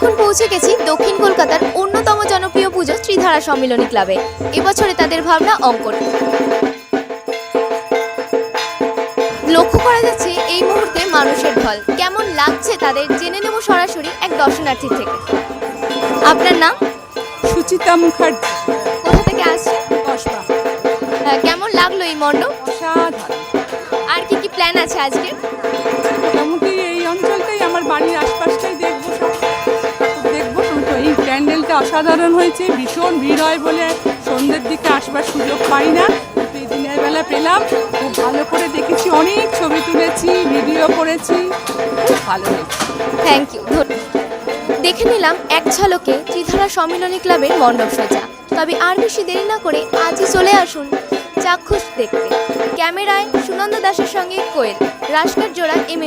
পৌঁছে গেছি দক্ষিণ কলকাতার অন্যতম জনপ্রিয় পুজো ত্রিধারা সম্মিলনী ক্লাবে। এবছরে তাদের ভাবনা অঙ্কন। লক্ষ্য করা যাচ্ছে এই মুহূর্তে মানুষের ঢল। কেমন লাগছে তাদের জেনে নেব সরাসরি এক দর্শনার্থীর থেকে। আপনার নাম? সুচিতা মুখার্জি। কোথা থেকে আসছেন? কসবা কেমন লাগল এই মণ্ডপ? আর কি কি প্ল্যান আছে আজকে? প্যান্ডেলটা অসাধারণ হয়েছে। ভীষণ ভিড় হয় বলে সন্ধ্যের দিকে আসবার সুযোগ পাই না। এই দিনের বেলা পেলাম। খুব ভালো করে দেখেছি, অনেক ছবি তুলেছি, ভিডিও করেছি। খুব ভালো হয়েছে থ্যাংক ইউ দেখে নিলাম এক ঝলকে ত্রিধারা সম্মিলনী ক্লাবের মণ্ডপ সজ্জা তবে আর বেশি দেরি না করে আজই চলে আসুন চাক্ষুষ দেখতে। ক্যামেরায় সুনন্দ দাসের সঙ্গে কোয়েল। রাস্কার জোড়া এম